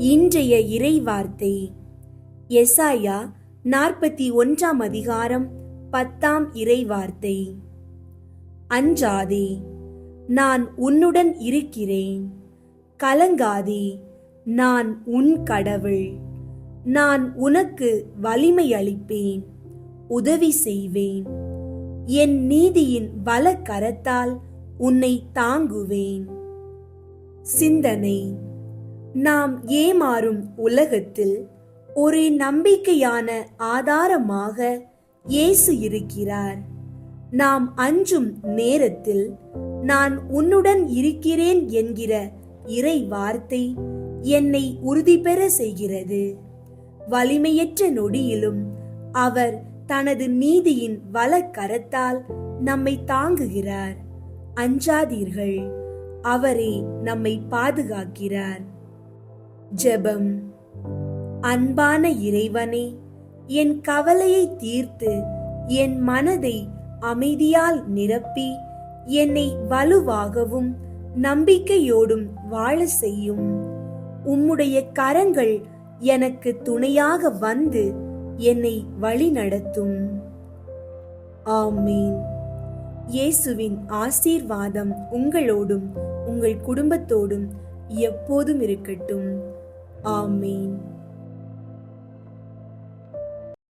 இன்றைய இறைவார்த்தை. எசாயா நாற்பத்தி ஒன்றாம் அதிகாரம் பத்தாம் இறைவார்த்தை. அஞ்சாதே நான் உன்னுடன் இருக்கிறேன். கலங்காதே நான் உன் கடவுள். நான் உனக்கு வலிமை அளிப்பேன் உதவி செய்வேன். என் நீதியின் வல கரத்தால் உன்னை தாங்குவேன். சிந்தனை நாம் ஏமாறும் உலகத்தில் ஒரு நம்பிக்கையான ஆதாரமாக இயேசு இருக்கிறார். நாம் அஞ்சும் நேரத்தில் நான் உன்னுடன் இருக்கிறேன் என்கிற இறை வார்த்தை என்னை உறுதி பெற செய்கிறது. வலிமையற்ற நொடியிலும் அவர் தனது நீதியின் வலக்கரத்தால் நம்மை தாங்குகிறார். அஞ்சாதீர்கள் அவரே நம்மை பாதுகாக்கிறார். ஜெபம். அன்பான இறைவனே என் கவலையை தீர்த்து என் மனதை அமைதியால் நிரப்பி என்னை வலுவாகவும் நம்பிக்கையோடும் வாழ செய்யும். உம்முடைய கரங்கள் எனக்கு துணையாக வந்து என்னை வழிநடத்தும் ஆமீன். இயேசுவின் ஆசீர்வாதம் உங்களோடும் உங்கள் குடும்பத்தோடும் எப்போதும் இருக்கட்டும். ஆமீன்